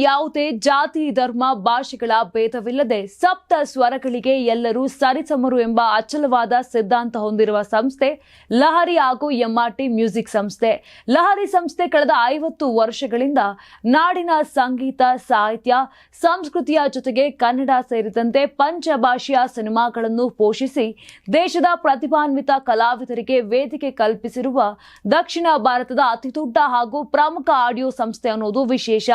ಯಾವುದೇ ಜಾತಿ, ಧರ್ಮ, ಭಾಷೆಗಳ ಭೇದವಿಲ್ಲದೆ ಸಪ್ತ ಸ್ವರಗಳಿಗೆ ಎಲ್ಲರೂ ಸರಿಸಮರು ಎಂಬ ಅಚಲವಾದ ಸಿದ್ಧಾಂತ ಹೊಂದಿರುವ ಸಂಸ್ಥೆ ಲಹರಿ ಹಾಗೂ ಎಂಆರ್ಟಿ ಮ್ಯೂಸಿಕ್ ಸಂಸ್ಥೆ. ಲಹರಿ ಸಂಸ್ಥೆ ಕಳೆದ ಐವತ್ತು ವರ್ಷಗಳಿಂದ ನಾಡಿನ ಸಂಗೀತ, ಸಾಹಿತ್ಯ, ಸಂಸ್ಕೃತಿಯ ಜೊತೆಗೆ ಕನ್ನಡ ಸೇರಿದಂತೆ ಪಂಚಭಾಷೆಯ ಸಿನಿಮಾಗಳನ್ನು ಪೋಷಿಸಿ ದೇಶದ ಪ್ರತಿಭಾನ್ವಿತ ಕಲಾವಿದರಿಗೆ ವೇದಿಕೆ ಕಲ್ಪಿಸಿರುವ ದಕ್ಷಿಣ ಭಾರತದ ಅತಿದೊಡ್ಡ ಹಾಗೂ ಪ್ರಮುಖ ಆಡಿಯೋ ಸಂಸ್ಥೆ ಅನ್ನೋದು ವಿಶೇಷ.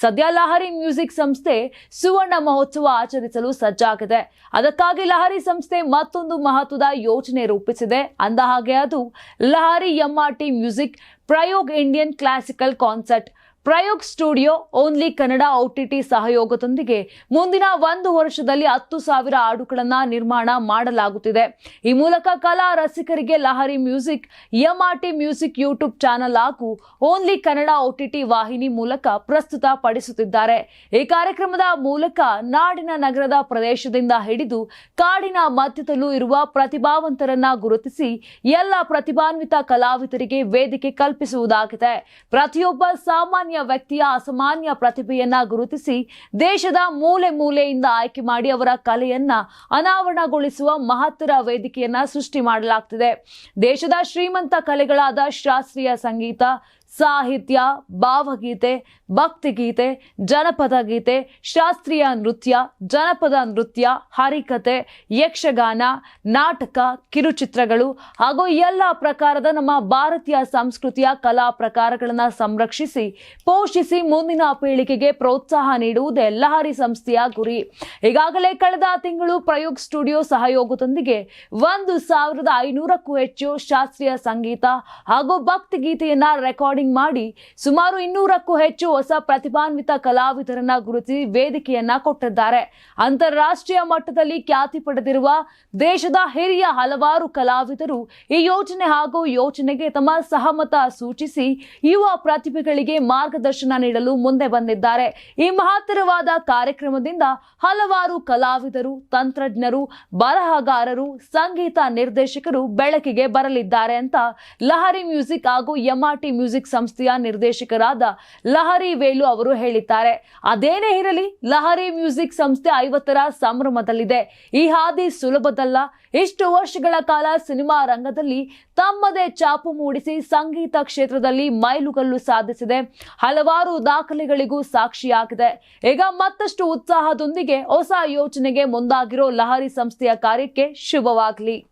ಸದ್ಯ ಲಹರಿ ಮ್ಯೂಸಿಕ್ ಸಂಸ್ಥೆ ಸುವರ್ಣ ಮಹೋತ್ಸವ ಆಚರಿಸಲು ಸಜ್ಜಾಗಿದೆ. ಅದಕ್ಕಾಗಿ ಲಹರಿ ಸಂಸ್ಥೆ ಮತ್ತೊಂದು ಮಹತ್ವದ ಯೋಜನೆ ರೂಪಿಸಿದೆ. ಅಂದ ಹಾಗೆ ಅದು Lahari MRT music Prayog Indian classical concert Prayog studio only Kannada OTT ಸಹಯೋಗದೊಂದಿಗೆ ಮುಂದಿನ ಒಂದು ವರ್ಷದಲ್ಲಿ ಹತ್ತು ಸಾವಿರ ಹಾಡುಗಳನ್ನು ನಿರ್ಮಾಣ ಮಾಡಲಾಗುತ್ತಿದೆ. ಈ ಮೂಲಕ ಕಲಾ ರಸಿಕರಿಗೆ Lahari music, MRT music YouTube channel ಹಾಗೂ ಓನ್ಲಿ ಕನ್ನಡ ಔಟಿಟಿ ವಾಹಿನಿ ಮೂಲಕ ಪ್ರಸ್ತುತ ಪಡಿಸುತ್ತಿದ್ದಾರೆ. ಈ ಕಾರ್ಯಕ್ರಮದ ಮೂಲಕ ನಾಡಿನ ನಗರದ ಪ್ರದೇಶದಿಂದ ಹಿಡಿದು ಕಾಡಿನ ಮಧ್ಯದಲ್ಲೂ ಇರುವ ಪ್ರತಿಭಾವಂತರನ್ನ ಗುರುತಿಸಿ ಎಲ್ಲ ಪ್ರತಿಭಾನ್ವಿತ ಕಲಾವಿದರಿಗೆ ವೇದಿಕೆ ಕಲ್ಪಿಸುವುದಾಗಿದೆ. ಪ್ರತಿಯೊಬ್ಬ ಸಾಮಾನ್ಯ ವ್ಯಕ್ತಿಯ ಅಸಾಮಾನ್ಯ ಪ್ರತಿಭೆಯನ್ನ ಗುರುತಿಸಿ ದೇಶದ ಮೂಲೆ ಮೂಲೆಯಿಂದ ಆಯ್ಕೆ ಮಾಡಿ ಅವರ ಕಲೆಯನ್ನ ಅನಾವರಣಗೊಳಿಸುವ ಮಹತ್ತರ ವೇದಿಕೆಯನ್ನ ಸೃಷ್ಟಿ ಮಾಡಲಾಗ್ತಿದೆ. ದೇಶದ ಶ್ರೀಮಂತ ಕಲೆಗಳಾದ ಶಾಸ್ತ್ರೀಯ ಸಂಗೀತ ಸಾಹಿತ್ಯ, ಭಾವಗೀತೆ, ಭಕ್ತಿಗೀತೆ, ಜನಪದ ಗೀತೆ, ಶಾಸ್ತ್ರೀಯ ನೃತ್ಯ, ಜನಪದ ನೃತ್ಯ, ಹರಿಕತೆ, ಯಕ್ಷಗಾನ, ನಾಟಕ, ಕಿರುಚಿತ್ರಗಳು ಹಾಗೂ ಎಲ್ಲ ಪ್ರಕಾರದ ನಮ್ಮ ಭಾರತೀಯ ಸಂಸ್ಕೃತಿಯ ಕಲಾ ಪ್ರಕಾರಗಳನ್ನು ಸಂರಕ್ಷಿಸಿ, ಪೋಷಿಸಿ ಮುಂದಿನ ಪೀಳಿಗೆಗೆ ಪ್ರೋತ್ಸಾಹ ನೀಡುವುದೇ ಲಹರಿ ಸಂಸ್ಥೆಯ ಗುರಿ. ಈಗಾಗಲೇ ಕಳೆದ ತಿಂಗಳು ಪ್ರಯೋಗ್ ಸ್ಟುಡಿಯೋ ಸಹಯೋಗದೊಂದಿಗೆ ಒಂದು ಸಾವಿರದ ಐನೂರಕ್ಕೂ ಹೆಚ್ಚು ಶಾಸ್ತ್ರೀಯ ಸಂಗೀತ ಹಾಗೂ ಭಕ್ತಿಗೀತೆಯನ್ನ ರೆಕಾರ್ಡಿಂಗ್ ಮಾಡಿ ಸುಮಾರು ಇನ್ನೂರಕ್ಕೂ ಹೆಚ್ಚು ಹೊಸ ಪ್ರತಿಭಾನ್ವಿತ ಕಲಾವಿದರನ್ನ ಗುರುತಿಸಿ ವೇದಿಕೆಯನ್ನ ಕೊಟ್ಟಿದ್ದಾರೆ. ಅಂತಾರಾಷ್ಟ್ರೀಯ ಮಟ್ಟದಲ್ಲಿ ಖ್ಯಾತಿ ಪಡೆದಿರುವ ದೇಶದ ಹಿರಿಯ ಹಲವಾರು ಕಲಾವಿದರು ಈ ಯೋಜನೆ ಹಾಗೂ ಯೋಜನೆಗೆ ತಮ್ಮ ಸಹಮತ ಸೂಚಿಸಿ ಯುವ ಪ್ರತಿಭೆಗಳಿಗೆ ಮಾರ್ಗದರ್ಶನ ನೀಡಲು ಮುಂದೆ ಬಂದಿದ್ದಾರೆ. ಈ ಮಹತ್ತರವಾದ ಕಾರ್ಯಕ್ರಮದಿಂದ ಹಲವಾರು ಕಲಾವಿದರು, ತಂತ್ರಜ್ಞರು, ಬರಹಗಾರರು, ಸಂಗೀತ ನಿರ್ದೇಶಕರು ಬೆಳಕಿಗೆ ಬರಲಿದ್ದಾರೆ ಅಂತ ಲಹರಿ ಮ್ಯೂಸಿಕ್ ಹಾಗೂ ಎಂಆರ್ಟಿ ಮ್ಯೂಸಿಕ್ ಸಂಸ್ಥೆಯ ನಿರ್ದೇಶಕರಾದ ಲಹರಿ ವೇಲು ಅವರು ಹೇಳಿದ್ದಾರೆ. ಅದೇನೇ ಇರಲಿ, ಲಹರಿ ಮ್ಯೂಸಿಕ್ ಸಂಸ್ಥೆ ಐವತ್ತರ ಸಂಭ್ರಮದಲ್ಲಿದೆ. ಈ ಹಾದಿ ಸುಲಭದಲ್ಲ. ಇಷ್ಟು ವರ್ಷಗಳ ಕಾಲ ಸಿನಿಮಾ ರಂಗದಲ್ಲಿ ತಮ್ಮದೇ ಚಾಪು ಮೂಡಿಸಿ ಸಂಗೀತ ಕ್ಷೇತ್ರದಲ್ಲಿ ಮೈಲುಗಲ್ಲು ಸಾಧಿಸಿದೆ. ಹಲವಾರು ದಾಖಲೆಗಳಿಗೂ ಸಾಕ್ಷಿಯಾಗಿದೆ. ಈಗ ಮತ್ತಷ್ಟು ಉತ್ಸಾಹದೊಂದಿಗೆ ಹೊಸ ಯೋಜನೆಗೆ ಮುಂದಾಗಿರೋ ಲಹರಿ ಸಂಸ್ಥೆಯ ಕಾರ್ಯಕ್ಕೆ ಶುಭವಾಗಲಿ.